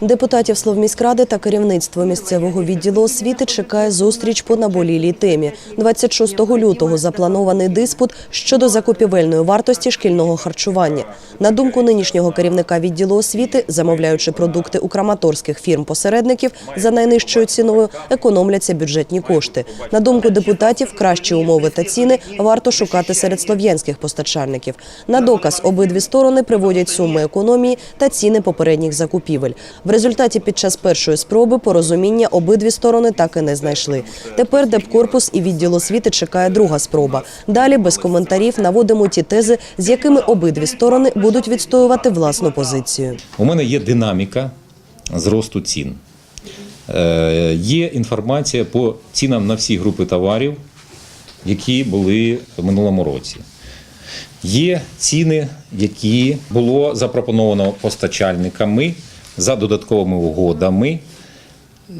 Депутатів Словміськради та керівництво місцевого відділу освіти чекає зустріч по наболілій темі. 26 лютого запланований диспут щодо закупівельної вартості шкільного харчування. На думку нинішнього керівника відділу освіти, замовляючи продукти у краматорських фірм-посередників за найнижчою ціною, економляться бюджетні кошти. На думку депутатів, кращі умови та ціни варто шукати серед слов'янських постачальників. На доказ обидві сторони приводять суми економії та ціни попередніх закупівель. В результаті під час першої спроби порозуміння обидві сторони так і не знайшли. Тепер Депкорпус і відділ освіти чекає друга спроба. Далі без коментарів наводимо ті тези, з якими обидві сторони будуть відстоювати власну позицію. У мене є динаміка зросту цін. Е, Є інформація по цінам на всі групи товарів, які були в минулому році. Є ціни, які було запропоновано постачальниками за додатковими угодами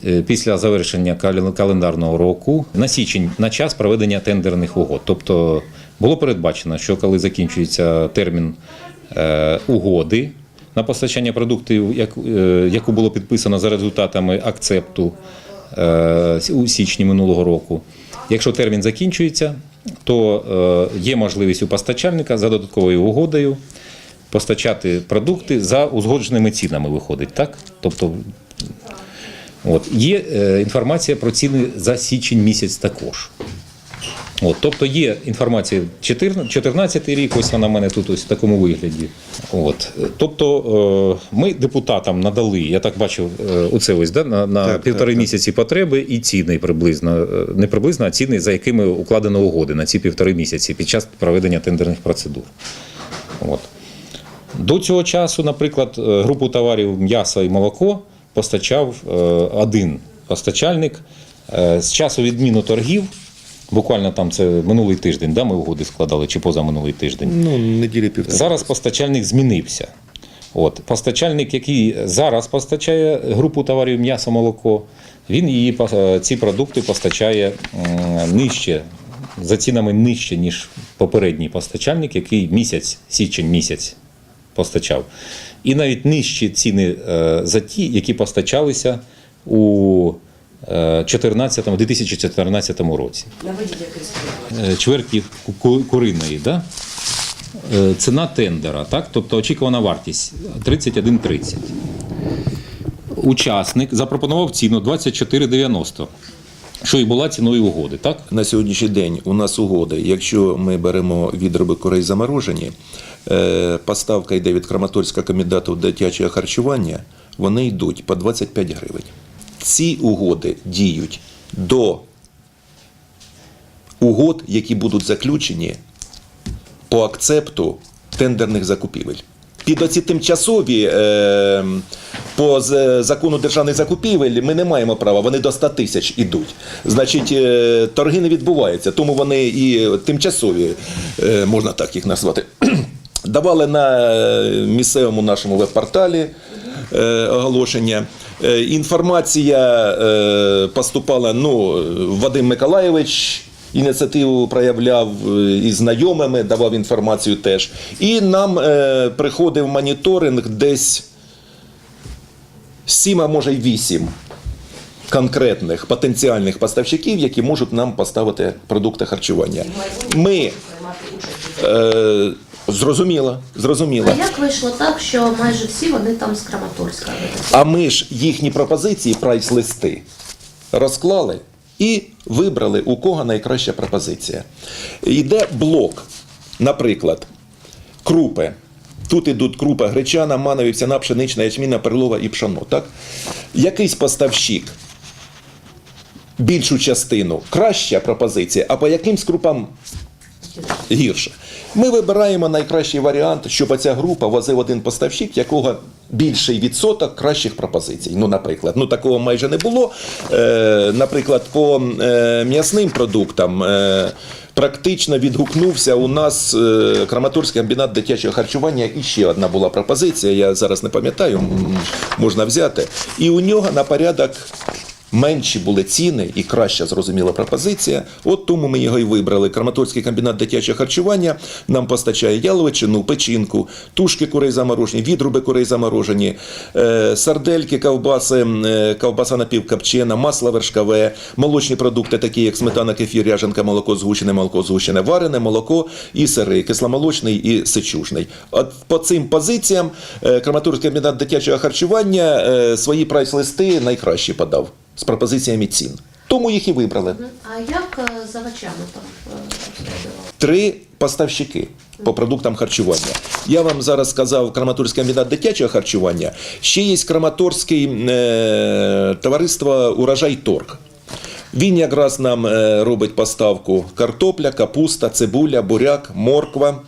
е, після завершення календарного року на січень на час проведення тендерних угод. Тобто було передбачено, що коли закінчується термін е, угоди на постачання продуктів, е, яку було підписано за результатами акцепту у січні минулого року. Якщо термін закінчується, то є можливість у постачальника за додатковою угодою постачати продукти за узгодженими цінами виходить, так? Тобто От. Є е, інформація про ціни за січень місяць також. От, тобто є інформація 14 рік, ось вона в мене тут ось в такому вигляді. От. Тобто е, ми депутатам надали, я так бачу, е, оце ось да, на, на Так, півтори так, так. місяці потреби і ціни приблизно, не приблизно, а ціни, за якими укладено угоди на ці півтори місяці під час проведення тендерних процедур. От. До цього часу, наприклад, е, групу товарів м'ясо і молоко постачав е, один постачальник. Е, З часу відміну торгів, буквально там це минулий тиждень, да, ми угоди складали чи позаминулий тиждень. Ну, неділі півтора. Зараз постачальник змінився. От постачальник, який зараз постачає групу товарів м'ясо, молоко, він її ці продукти постачає нижче, за цінами нижче, ніж попередній постачальник, який місяць, січень місяць постачав. І навіть нижчі ціни е, за ті, які постачалися у е, 14, 2014 році. Е, Чверті ку- ку- куриної, да? Е, ціна тендера, так? тобто очікувана вартість 31,30. Учасник запропонував ціну 24,90, що і була ціною угоди, так? На сьогоднішній день у нас угоди. Якщо ми беремо відроби курей заморожені, е, поставка йде від Краматорського комітету дитячого харчування, вони йдуть по 25 гривень. Ці угоди діють до угод, які будуть заключені по акцепту тендерних закупівель. Під оці тимчасові е, по закону державних закупівель ми не маємо права, вони до 100 тисяч ідуть. Значить, е, торги не відбуваються, тому вони і тимчасові, е, можна так їх назвати. Давали на е, місцевому нашому веб-порталі е, оголошення. Е, Інформація поступала, ну, Вадим Миколаєвич ініціативу проявляв і знайомими, давав інформацію теж. І нам приходив моніторинг десь 7, а може й 8 конкретних потенціальних поставщиків, які можуть нам поставити продукти харчування. Ми е, зрозуміло, зрозуміло. А як вийшло так, що майже всі вони там з Краматорська? А ми ж їхні пропозиції, прайс-листи розклали і вибрали, у кого найкраща пропозиція. Йде блок, наприклад, крупи. Тут ідуть крупа гречана, мана, вівсяна, пшенична, ячміна, перлова і пшоно. Так? Якийсь поставщик більшу частину краща пропозиція, а по якимсь крупам гірше. Ми вибираємо найкращий варіант, щоб ця група возив один поставщик, якого більший відсоток кращих пропозицій. Ну, наприклад, ну такого майже не було. Е, наприклад, по е, м'ясним продуктам. Е, Практично відгукнувся у нас е, Краматорський комбінат дитячого харчування. І ще одна була пропозиція. Я зараз не пам'ятаю, можна взяти. І у нього на порядок менші були ціни і краща зрозуміла пропозиція. От тому ми його і вибрали. Краматорський комбінат дитячого харчування нам постачає яловичину, печінку, тушки курей заморожені, відруби курей заморожені, е, сардельки, ковбаси, е, ковбаса напівкопчена, масло вершкове, молочні продукти, такі як сметана, кефір, ряженка, молоко згущене, молоко згущене, варене, молоко і сири, кисломолочний і сичужний. От по цим позиціям е, Краматорський комбінат дитячого харчування свої прайс-листи найкращі подав з пропозиціями цін. Тому їх і вибрали. А як е, з там е. Три поставщики по продуктам харчування. Я вам зараз сказав Краматорський комбінат дитячого харчування. Ще є Краматорський е, товариство Урожай Торг. Він якраз нам е, робить поставку картопля, капуста, цибуля, буряк, морква.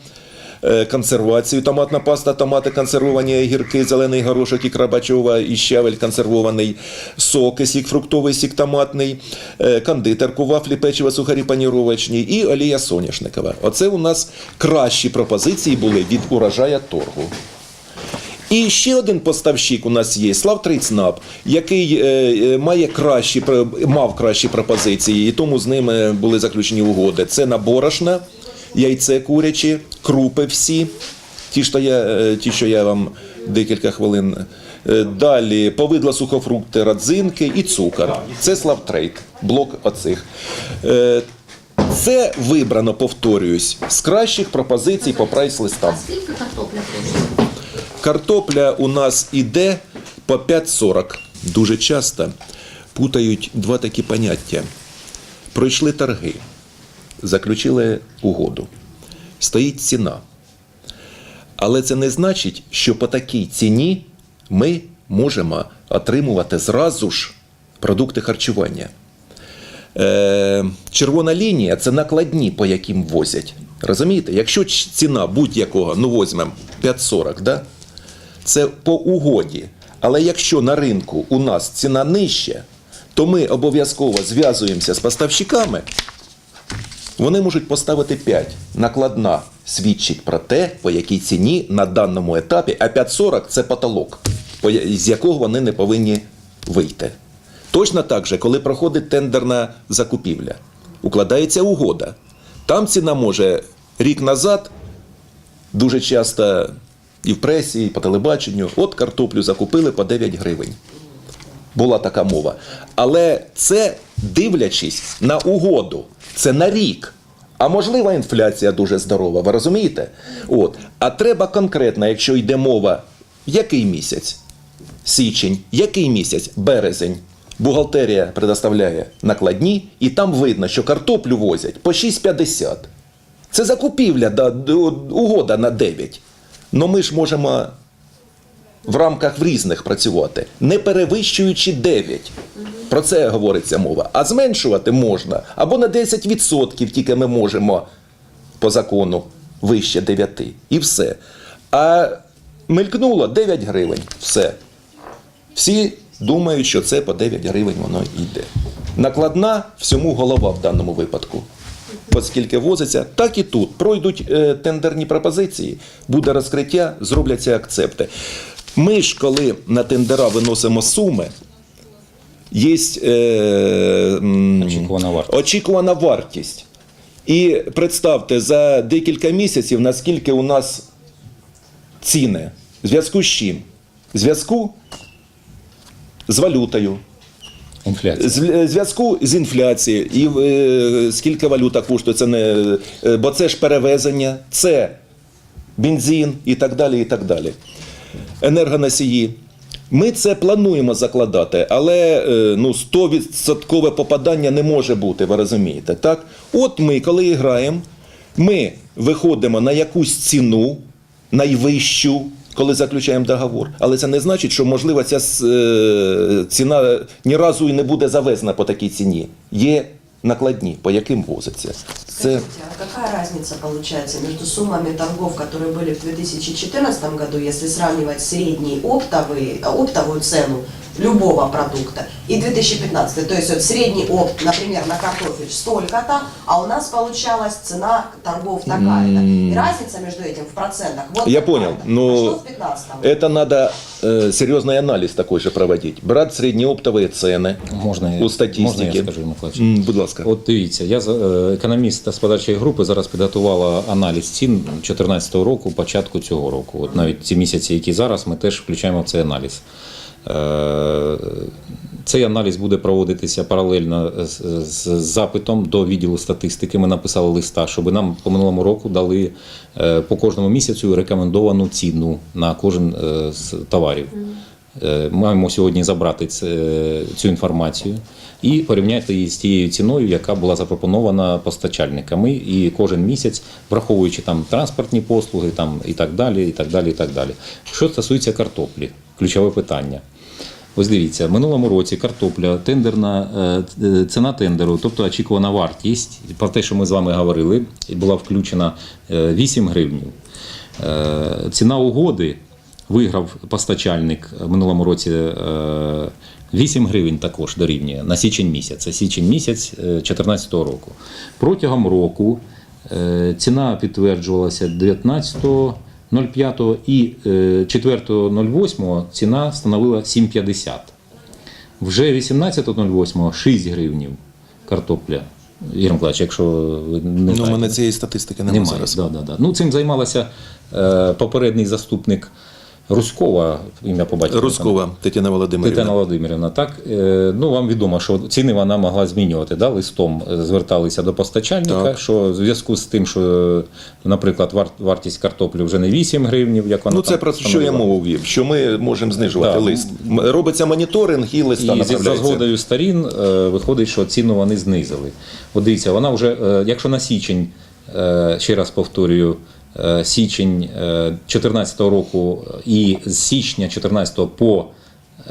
Е, Консервацію, томатна паста, томати консервовані, огірки, зелений горошок, ікра бачова і щавель консервований, соки, сік фруктовий, сік томатний, е, кондитерку, вафлі, печиво, сухарі паніровочні і олія соняшникова. Оце у нас кращі пропозиції були від урожая торгу. І ще один поставщик у нас є Славтрейцнаб, який е, має кращі мав кращі пропозиції, і тому з ними були заключені угоди. Це на борошна, яйце курячі, крупи всі. Ті, що я, е, ті, що я вам декілька хвилин. Е, Далі повидло сухофрукти, родзинки і цукор. Це Славтрейд, блок оцих. Е, Це вибрано, повторююсь, з кращих пропозицій по прайс-листам. А скільки картопля? Картопля у нас іде по 5,40. Дуже часто путають два такі поняття. Пройшли торги, заключили угоду. Стоїть ціна. Але це не значить, що по такій ціні ми можемо отримувати зразу ж продукти харчування. Е, червона лінія це накладні, по яким возять. Розумієте? Якщо ціна будь-якого, ну візьмемо 5,40, да? це по угоді. Але якщо на ринку у нас ціна нижча, то ми обов'язково зв'язуємося з поставщиками. Вони можуть поставити 5. Накладна свідчить про те, по якій ціні на даному етапі, а 5,40 це потолок, з якого вони не повинні вийти. Точно так же, коли проходить тендерна закупівля, укладається угода. Там ціна може рік назад дуже часто і в пресі, і по телебаченню, от картоплю закупили по 9 гривень. Була така мова. Але це дивлячись на угоду, це на рік. А можлива інфляція дуже здорова, ви розумієте? От. А треба конкретно, якщо йде мова, який місяць? Січень, який місяць? Березень. Бухгалтерія предоставляє накладні, і там видно, що картоплю возять по 6,50. Це закупівля, да, угода на 9. Но ми ж можемо в рамках в різних працювати, не перевищуючи 9. Про це говориться мова. А зменшувати можна або на 10% тільки ми можемо по закону вище 9. І все. А мелькнуло 9 гривень. Все. Всі думають, що це по 9 гривень воно йде. Накладна всьому голова в даному випадку. Оскільки возиться, так і тут. Пройдуть е, тендерні пропозиції, буде розкриття, зробляться акцепти. Ми ж, коли на тендера виносимо суми, є е, Очікувана вартість. очікувана вартість. І представте, за декілька місяців, наскільки у нас ціни. В зв'язку з чим? В зв'язку з валютою. Інфляція. Зв'язку з інфляцією і е, скільки валюта коштує, це не е, бо це ж перевезення, це бензин і так далі. і так далі. Енергоносії. Ми це плануємо закладати, але е, ну, 100% попадання не може бути, ви розумієте. Так? От ми, коли граємо, ми виходимо на якусь ціну найвищу, коли заключаємо договор. Але це не значить, що можливо ця е, ціна ні разу і не буде завезена по такій ціні. Є накладні, по яким возиться. Це Скажите, а какая разница получается между суммами торгов, которые были в 2014 году, если сравнивать средний оптовый, а, оптовую цену любого продукта, и 2015. То есть вот средний опт, например, на картофель столько-то, а у нас получалась цена торгов такая-то. И разница между этим в процентах вот Я такая-то. понял, А но что в 15 это надо э, серьезный анализ такой же проводить. Брать среднеоптовые цены Можна, у статистики. можна я скажу, Миколаївич? М, Будь ласка. От дивіться, я за- е, економіст господарчої групи зараз підготувала аналіз цін 2014 року, початку цього року. От навіть ці місяці, які зараз, ми теж включаємо в цей аналіз. Е, Цей аналіз буде проводитися паралельно з, запитом до відділу статистики. Ми написали листа, щоб нам по минулому року дали е, по кожному місяцю рекомендовану ціну на кожен е, з товарів. Маємо сьогодні забрати цю інформацію і порівняти її з тією ціною, яка була запропонована постачальниками. І кожен місяць, враховуючи там транспортні послуги, там і так далі, і так далі, і так далі. Що стосується картоплі, ключове питання. Ось дивіться, в минулому році картопля, тендерна е, е, ціна тендеру, тобто очікувана вартість, про те, що ми з вами говорили, була включена е, 8 гривнів. Е, Ціна угоди виграв постачальник в минулому році е, 8 гривень також дорівнює на січень місяць. Це січень місяць 2014 року. Протягом року ціна підтверджувалася 19.05 і е, 4.08 ціна становила 7,50. Вже 18.08 6 гривнів картопля. Ігор Миколаївич, якщо ви не Ну, у мене цієї статистики немає, Немає, зараз. да, да, да. Ну, цим займалася е, попередній заступник Руськова, ім'я по батькові. Рускова Тетяна Володимирівна. Тетяна Володимирівна, так е, ну вам відомо, що ціни вона могла змінювати. Да? Листом е, зверталися до постачальника, Так. що в зв'язку з тим, що, наприклад, вар- вартість картоплі вже не 8 гривнів, як вона Ну, це про що я мову вів, що ми можемо знижувати Да. лист. Робиться моніторинг і листа І за згодою сторін е, виходить, що ціну вони знизили. От дивіться, вона вже, якщо на січень, ще раз повторюю, січень 2014 року і з січня 2014 по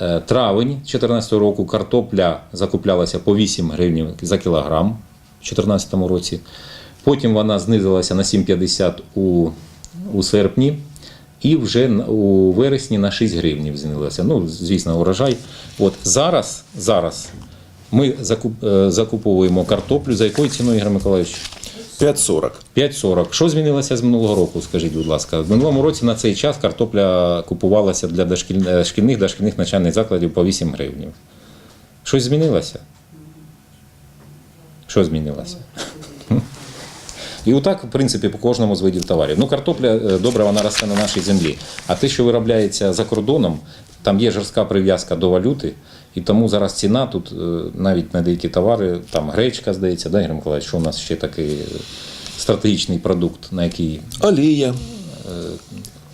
е, травень 2014 року картопля закуплялася по 8 гривень за кілограм в 2014 році. Потім вона знизилася на 7,50 у, у серпні. І вже у вересні на 6 гривнів знялася. Ну, звісно, урожай. От зараз, зараз ми закуп, е, закуповуємо картоплю. За якою ціною, Ігор Миколаївич? 5,40. 5,40. Що змінилося з минулого року? Скажіть, будь ласка. В минулому році на цей час картопля купувалася для дошкіль... е, шкільних дошкільних навчальних закладів по 8 гривнів. Щось змінилося? Що змінилося? І отак, в принципі, по кожному з видів товарів. Ну, картопля е, добре, вона росте на нашій землі. А те, що виробляється за кордоном, там є жорстка прив'язка до валюти, і тому зараз ціна тут е, навіть на деякі товари, там гречка, здається, да, Ігор Миколаївич, що у нас ще такий е, стратегічний продукт, на який Олія.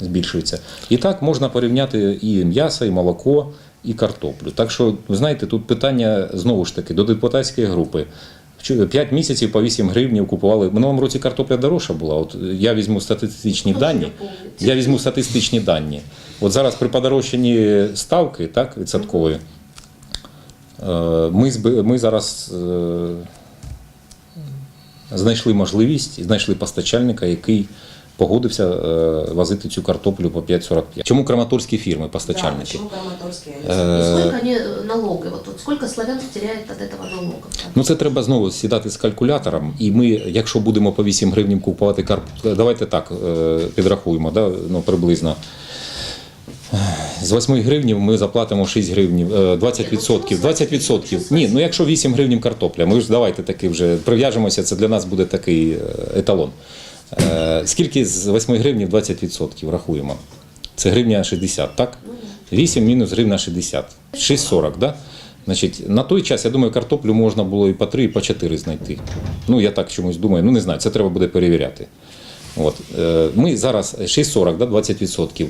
збільшується. І так можна порівняти і м'ясо, і молоко, і картоплю. Так що, ви знаєте, тут питання знову ж таки до депутатської групи. 5 місяців по 8 гривнів купували. В минулому році картопля дорожча була. От я візьму статистичні дані. Я візьму статистичні дані. От зараз при подорожчанні ставки, так, відсоткової, е, ми, зби- ми зараз е, знайшли можливість, знайшли постачальника, який погодився е, возити цю картоплю по 5,45. Чому краматорські фірми, Да, постачальники? почему Краматорский? Э, И сколько они э, налоги, вот, вот сколько славян теряет от этого налога? Ну це треба знову сідати з калькулятором. І ми, якщо будемо по 8 гривень купувати картоплю, давайте так е, підрахуємо, да, ну, приблизно. З 8 гривнів ми заплатимо 6 гривнів, е, 20%. 20%. Ні, ну якщо 8 гривень картопля, ми ж давайте таки вже прив'яжемося, це для нас буде такий е, еталон. Е, Скільки з 8 гривнів 20% рахуємо? Це гривня 60, так? 8 мінус гривня 60. 6,40, да? Значить, на той час, я думаю, картоплю можна було і по 3, і по 4 знайти. Ну, я так чомусь думаю, ну не знаю, це треба буде перевіряти. От. Ми зараз 6,40, да, 20%.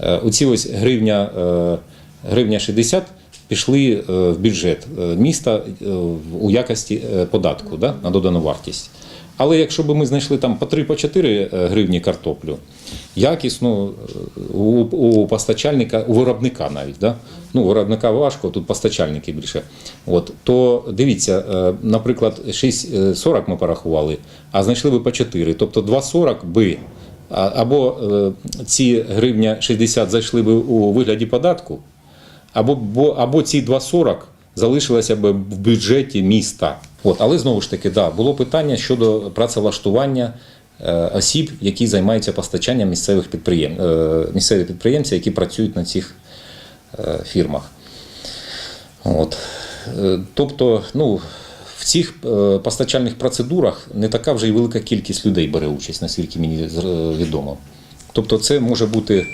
Е, Оці ось гривня, е, гривня 60 пішли е, в бюджет міста у якості податку да, на додану вартість. Але якщо б ми знайшли там по 3 по гривні картоплю, якісну у, у постачальника, у виробника навіть, да? ну, виробника важко, тут постачальники більше. От, то дивіться, наприклад, 6,40 ми порахували, а знайшли би по 4, тобто 2,40 би. Або е, ці гривня 60 зайшли би у вигляді податку, або, бо, або ці 2,40 залишилися б в бюджеті міста. От, але знову ж таки, да, було питання щодо працевлаштування е, осіб, які займаються постачанням місцевих підприєм, е, місцеві підприємці, які працюють на цих фірмах. От. Тобто, ну, в цих е, постачальних процедурах не така вже й велика кількість людей бере участь, наскільки мені відомо. Тобто, це може бути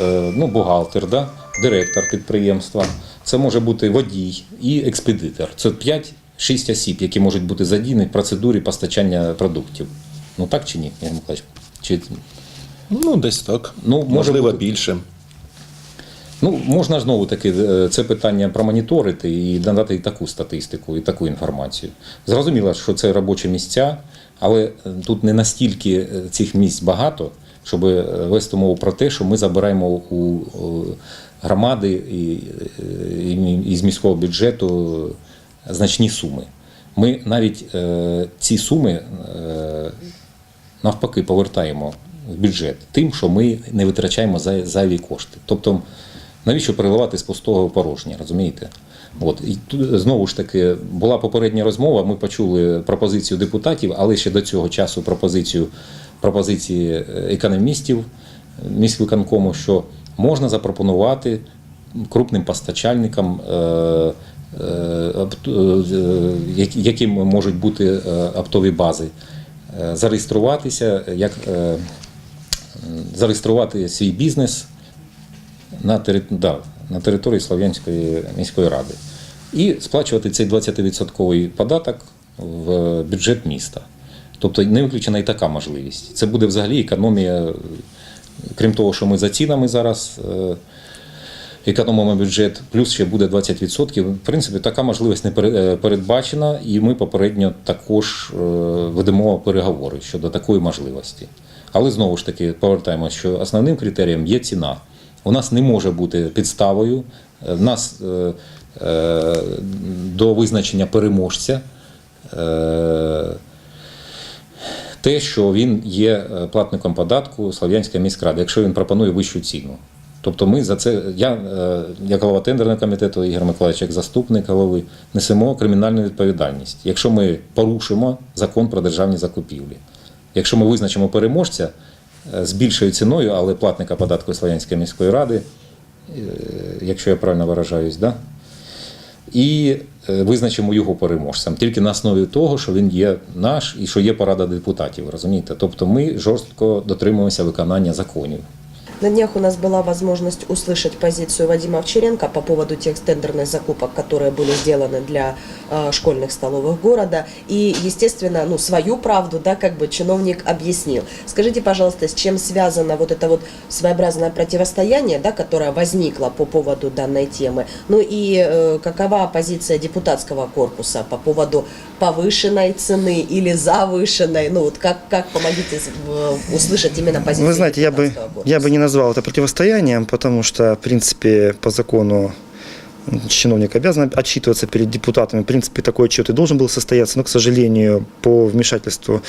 е, ну, бухгалтер, да? директор підприємства, це може бути водій і експедитор. Це 5-6 осіб, які можуть бути задіяні в процедурі постачання продуктів. Ну так чи ні, Ігор Миколаївич? Чи Ну, десь так. Ну, може Можливо, бути. більше. Ну, можна знову таки е, це питання промоніторити і надати і таку статистику, і таку інформацію. Зрозуміло, що це робочі місця, але е, тут не настільки е, цих місць багато, щоб вести мову про те, що ми забираємо у громади і, з міського бюджету значні суми. Ми навіть ці суми навпаки повертаємо в бюджет тим, що ми не витрачаємо зай- зайві кошти. Тобто, навіщо переливати з пустого в порожнє, розумієте? От і тут знову ж таки була попередня розмова. Ми почули пропозицію депутатів, але ще до цього часу пропозицію пропозиції е, економістів е, міськвиконкому, що можна запропонувати крупним постачальникам, е, е, опт- е, які- яким можуть бути оптові бази, зареєструватися, як зареєструвати свій бізнес на, да, на території Слов'янської міської ради і сплачувати цей 20% податок в бюджет міста. Тобто не виключена і така можливість. Це буде взагалі економія, крім того, що ми за цінами зараз. е, економимо бюджет, плюс ще буде 20%. В принципі, така можливість не е, передбачена, і ми попередньо також е, ведемо переговори щодо такої можливості. Але знову ж таки повертаємося, що основним критерієм є ціна. У нас не може бути підставою. е, В нас е, е, до визначення переможця. те, що він є платником податку Слов'янська міськрада, якщо він пропонує вищу ціну. Тобто ми за це, я, як голова тендерного комітету, Ігор Миколаївич, як заступник голови, несемо кримінальну відповідальність, якщо ми порушимо закон про державні закупівлі. Якщо ми визначимо переможця з більшою ціною, але платника податку Слов'янської міської ради, е, якщо я правильно виражаюсь, да? і е, визначимо його переможцем тільки на основі того, що він є наш і що є порада депутатів. Розумієте? Тобто ми жорстко дотримуємося виконання законів. На днях у нас была возможность услышать позицию Вадима Овчаренко по поводу тех тендерных закупок, которые были сделаны для э, школьных столовых города. И, естественно, ну, свою правду, да, как бы чиновник объяснил. Скажите, пожалуйста, с чем связано вот это вот своеобразное противостояние, да, которое возникло по поводу данной темы? Ну и э, какова позиция депутатского корпуса по поводу повышенной цены или завышенной? Ну вот как, как помогите услышать именно позицию Вы знаете, я бы, корпуса? я бы не назвал это противостоянием, потому что, в принципе, по закону чиновник обязан отчитываться перед депутатами. В принципе, такой отчет и должен был состояться, но, к сожалению, по вмешательству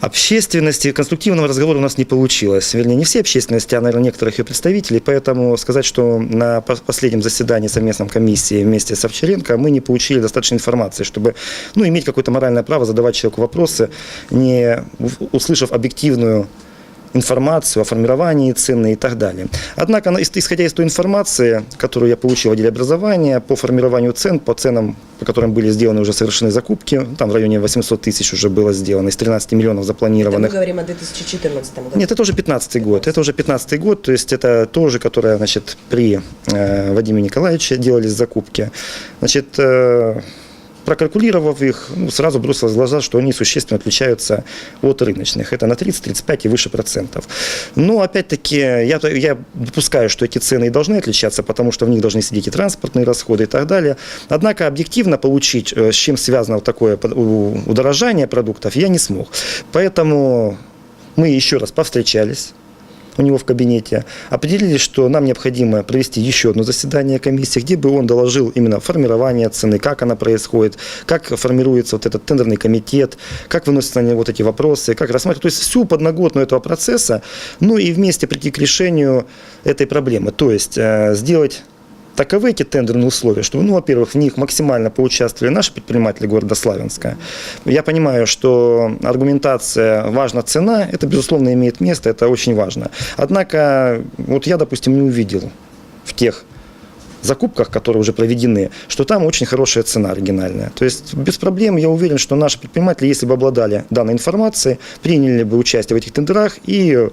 общественности конструктивного разговора у нас не получилось. Вернее, не все общественности, а, наверное, некоторых ее представителей. Поэтому сказать, что на пос- последнем заседании совместном комиссии вместе с Овчаренко мы не получили достаточно информации, чтобы ну, иметь какое-то моральное право задавать человеку вопросы, не услышав объективную информацию о формировании цены и так далее. Однако, на- ис- исходя из той информации, которую я получил в отделе образования по формированию цен, по ценам, по которым были сделаны уже совершены закупки, там в районе 800 тысяч уже было сделано, из 13 миллионов Это мы запланированных. говорим о 2014 году. Нет, это уже 15 год. Это уже 15 год, то есть это тоже, которое, значит, при э, Вадиме Николаевиче делались закупки. Значит, э, прокалькулировав их, ну, сразу бросилось в глаза, что они существенно отличаются от рыночных. Это на 30, 35 и выше процентов. Но, опять-таки, я, я допускаю, что эти цены и должны отличаться, потому что в них должны сидеть и транспортные расходы и так далее. Однако объективно получить, э, с чем связано вот такое под- у- удорожание продуктов, я не смог. Поэтому мы еще раз повстречались у него в кабинете, определили, что нам необходимо провести еще одно заседание комиссии, где бы он доложил именно формирование цены, как она происходит, как формируется вот этот тендерный комитет, как выносятся на него вот эти вопросы, как рассматривать, то есть всю подноготную этого процесса, ну и вместе прийти к решению этой проблемы, то есть э, сделать таковы эти тендерные условия, что, ну, во-первых, в них максимально поучаствовали наши предприниматели города Славянска. Я понимаю, что аргументация «важна цена», это, безусловно, имеет место, это очень важно. Однако, вот я, допустим, не увидел в тех закупках, которые уже проведены, что там очень хорошая цена оригинальная. То есть без проблем я уверен, что наши предприниматели, если бы обладали данной информацией, приняли бы участие в этих тендерах и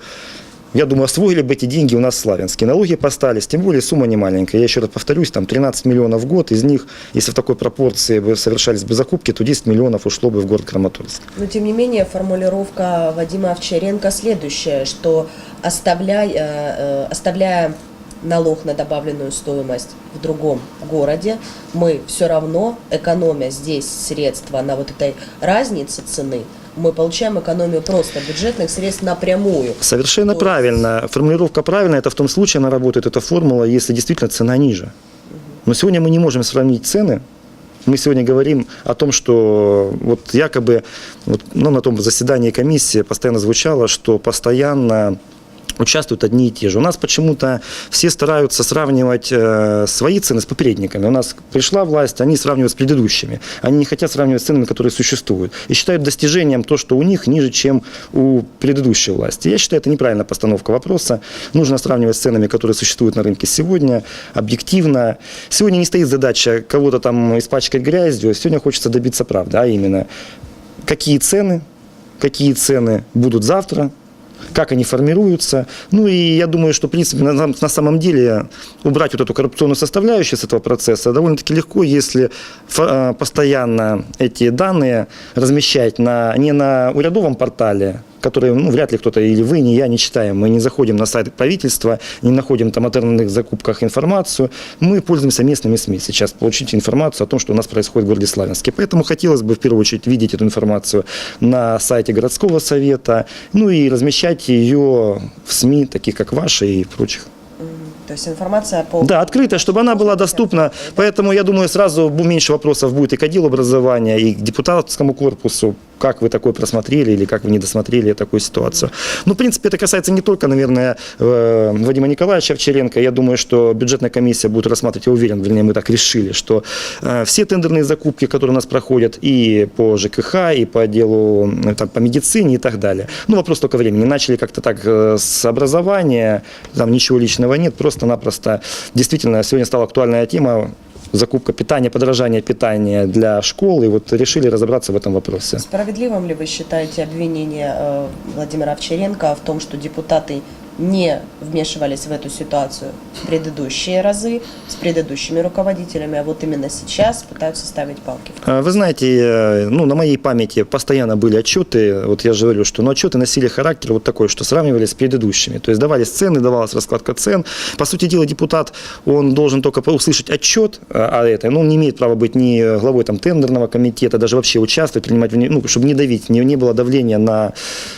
я думаю, освоили бы эти деньги у нас в. Налоги поставились, тем более сумма не маленькая. Я еще раз повторюсь, там 13 миллионов в год. Из них, если в такой пропорции бы совершались бы закупки, то 10 миллионов ушло бы в город Краматорск. Но тем не менее формулировка Вадима Овчаренко следующая, что оставляя, э, оставляя налог на добавленную стоимость в другом городе, мы все равно, экономя здесь средства на вот этой разнице цены, мы получаем экономию просто бюджетных средств напрямую. Совершенно То есть- правильно. Формулировка правильная. Это в том случае она работает, эта формула, если действительно цена ниже. Но сегодня мы не можем сравнить цены. Мы сегодня говорим о том, что вот якобы вот, ну, на том заседании комиссии постоянно звучало, что постоянно участвуют одни и те же. У нас почему-то все стараются сравнивать э, свои цены с попередниками. У нас пришла власть, они сравнивают с предыдущими. Они не хотят сравнивать с ценами, которые существуют. И считают достижением то, что у них ниже, чем у предыдущей власти. Я считаю, это неправильная постановка вопроса. Нужно сравнивать с ценами, которые существуют на рынке сегодня, объективно. Сегодня не стоит задача кого-то там испачкать грязью. Сегодня хочется добиться правды, а именно, какие цены, какие цены будут завтра, как они формируются. Ну и я думаю, что, в принципе, на, на самом деле убрать вот эту коррупционную составляющую с этого процесса довольно-таки легко, если фо- э, постоянно эти данные размещать на, не на урядовом портале, который ну, вряд ли кто-то, или вы, ни я не читаем. Мы не заходим на сайт правительства, не находим там о терминных закупках информацию. Мы пользуемся местными СМИ сейчас, получить информацию о том, что у нас происходит в городе Славянске. Поэтому хотелось бы в первую очередь видеть эту информацию на сайте городского совета, ну и размещать ее в СМИ, таких как ваши и прочих. То есть информация по... Да, открытая, чтобы она была доступна. Поэтому, я думаю, сразу меньше вопросов будет и к отделу образования, и к депутатскому корпусу, как вы такое просмотрели или как вы не досмотрели такую ситуацию. Ну, в принципе, это касается не только, наверное, э, Вадима Николаевича Овчаренко. Я думаю, что бюджетная комиссия будет рассматривать, я уверен, вернее, мы так решили, что э, все тендерные закупки, которые у нас проходят и по ЖКХ, и по отделу, э, там, по медицине и так далее. Ну, вопрос только времени. Начали как-то так с образования, там ничего личного нет, просто-напросто действительно сегодня стала актуальная тема закупка питания, подорожание питания для школ, и вот решили разобраться в этом вопросе. Справедливым ли вы считаете обвинение э, Владимира Овчаренко в том, что депутаты не вмешивались в эту ситуацию в предыдущие разы с предыдущими руководителями, а вот именно сейчас пытаются ставить палки А, Вы знаете, э, ну, на моей памяти постоянно были отчеты, вот я же говорю, что ну, отчеты носили характер вот такой, что сравнивали с предыдущими. То есть давались цены, давалась раскладка цен. По сути дела, депутат, он должен только услышать отчет а, о этой, но он не имеет права быть ни главой там, тендерного комитета, даже вообще участвовать, принимать, ну, чтобы не давить, не, не было давления на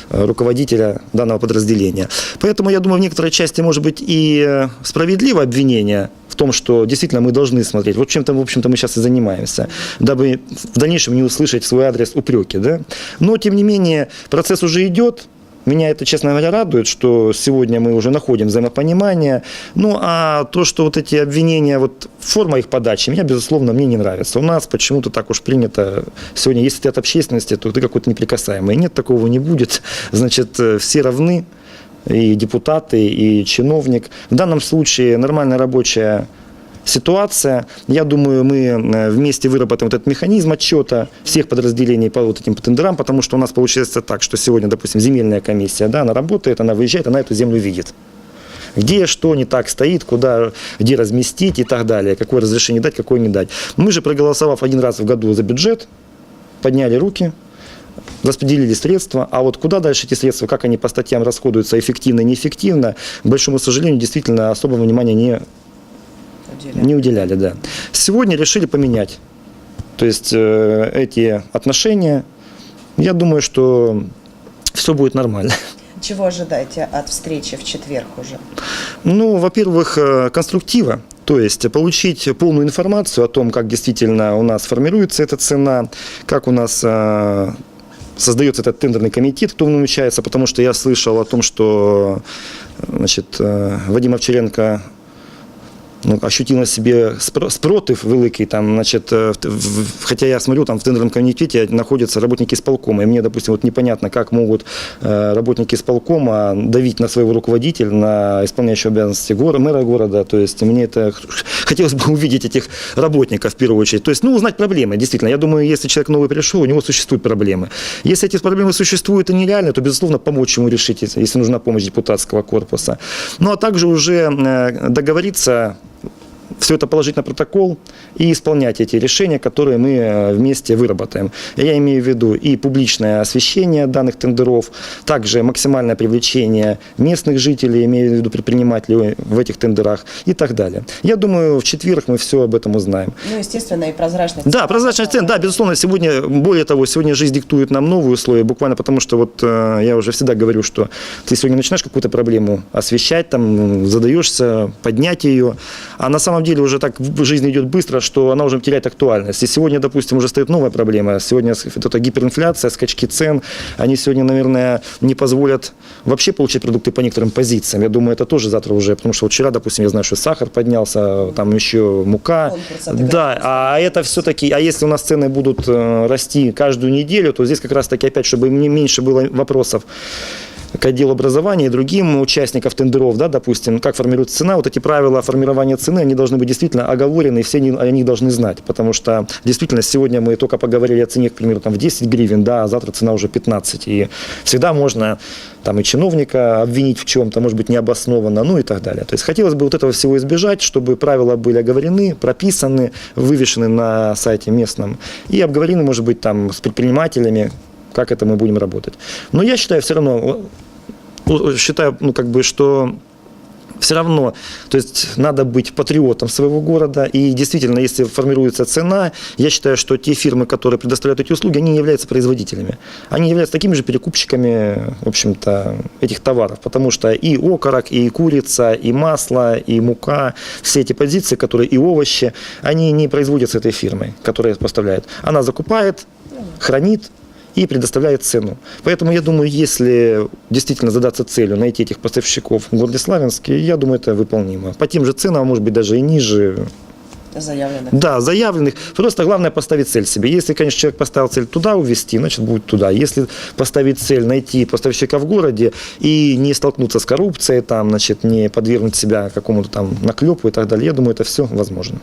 э, руководителя данного подразделения. Поэтому я думаю, в некоторой части может быть и э, справедливо обвинение в том, что действительно мы должны смотреть. Вот чем-то, в общем-то, мы сейчас и занимаемся, дабы в дальнейшем не услышать в свой адрес упреки. Да? Но, тем не менее, процесс уже идет. Меня это, честно говоря, радует, что сегодня мы уже находим взаимопонимание. Ну, а то, что вот эти обвинения, вот форма их подачи, меня, безусловно, мне не нравится. У нас почему-то так уж принято сегодня, если ты от общественности, то ты какой-то неприкасаемый. Нет, такого не будет. Значит, э, все равны, и депутаты, и чиновник. В данном случае нормальная рабочая ситуация. Я думаю, мы э, вместе выработаем вот этот механизм отчета всех подразделений по вот этим тендерам, потому что у нас получается так, что сегодня, допустим, земельная комиссия, да, она работает, она выезжает, она эту землю видит. Где что не так стоит, куда, где разместить и так далее, какое разрешение дать, какое не дать. Мы же, проголосовав один раз в году за бюджет, подняли руки, распределили средства, а вот куда дальше эти средства, как они по статьям расходуются, эффективно, неэффективно, к большому сожалению, действительно особого внимания не уделе. не уделяли, да. Сегодня решили поменять. То есть э, эти отношения. Я думаю, что все будет нормально. Чего ожидаете от встречи в четверг уже? Ну, во-первых, э, конструктива. То есть получить полную информацию о том, как действительно у нас формируется эта цена, как у нас э, создается этот тендерный комитет, кто в нем учается, потому что я слышал о том, что э, значит, э, Вадим Овчаренко ну, ощутил на себе спро- спротив великий, там, значит, э, в- хотя я смотрю, там в тендерном комитете находятся работники исполкома, и мне, допустим, вот непонятно, как могут э, работники исполкома давить на своего руководителя, на исполняющего обязанности гора, мэра города, то есть мне это хотелось бы увидеть этих работников в первую очередь, то есть, ну, узнать проблемы, действительно, я думаю, если человек новый пришел, у него существуют проблемы. Если эти проблемы существуют и нереальны, то, безусловно, помочь ему решить, если нужна помощь депутатского корпуса. Ну, а также уже э, договориться все это положить на протокол и исполнять эти решения, которые мы э, вместе выработаем. Я имею в виду и публичное освещение данных тендеров, также максимальное привлечение местных жителей, имею в виду предпринимателей в этих тендерах и так далее. Я думаю, в четверг мы все об этом узнаем. Ну, естественно, и прозрачность. Да, прозрачность цен, да, безусловно, сегодня, более того, сегодня жизнь диктует нам новые условия, буквально потому что вот э, я уже всегда говорю, что ты сегодня начинаешь какую-то проблему освещать, там, задаешься, поднять ее, а на самом деле уже так жизнь идет быстро, что она уже теряет актуальность. И сегодня, допустим, уже стоит новая проблема. Сегодня вот эта гиперинфляция, скачки цен, они сегодня, наверное, не позволят вообще получить продукты по некоторым позициям. Я думаю, это тоже завтра уже, потому что вот вчера, допустим, я знаю, что сахар поднялся, там еще мука. Да, а это все-таки, а если у нас цены будут э, расти каждую неделю, то здесь как раз-таки опять, чтобы мне меньше было вопросов к отделу образования и другим участникам тендеров, да, допустим, как формируется цена, вот эти правила формирования цены, они должны быть действительно оговорены, и все они, о них должны знать, потому что действительно сегодня мы только поговорили о цене, к примеру, там в 10 гривен, да, а завтра цена уже 15, и всегда можно там и чиновника обвинить в чем-то, может быть, необоснованно, ну и так далее. То есть хотелось бы вот этого всего избежать, чтобы правила были оговорены, прописаны, вывешены на сайте местном и обговорены, может быть, там с предпринимателями, как это мы будем работать. Но я считаю все равно, считаю, ну, как бы, что все равно, то есть надо быть патриотом своего города, и действительно, если формируется цена, я считаю, что те фирмы, которые предоставляют эти услуги, они не являются производителями. Они являются такими же перекупщиками, в общем-то, этих товаров, потому что и окорок, и курица, и масло, и мука, все эти позиции, которые и овощи, они не производятся этой фирмой, которая поставляет. Она закупает, хранит, и предоставляет цену. Поэтому я думаю, если действительно задаться целью найти этих поставщиков в городе Славянске, я думаю, это выполнимо. По тем же ценам, а может быть, даже и ниже. Заявлено. Да, заявленных. Просто главное поставить цель себе. Если, конечно, человек поставил цель туда увезти, значит, будет туда. Если поставить цель найти поставщика в городе и не столкнуться с коррупцией, там, значит, не подвергнуть себя какому-то там наклепу и так далее, я думаю, это все возможно.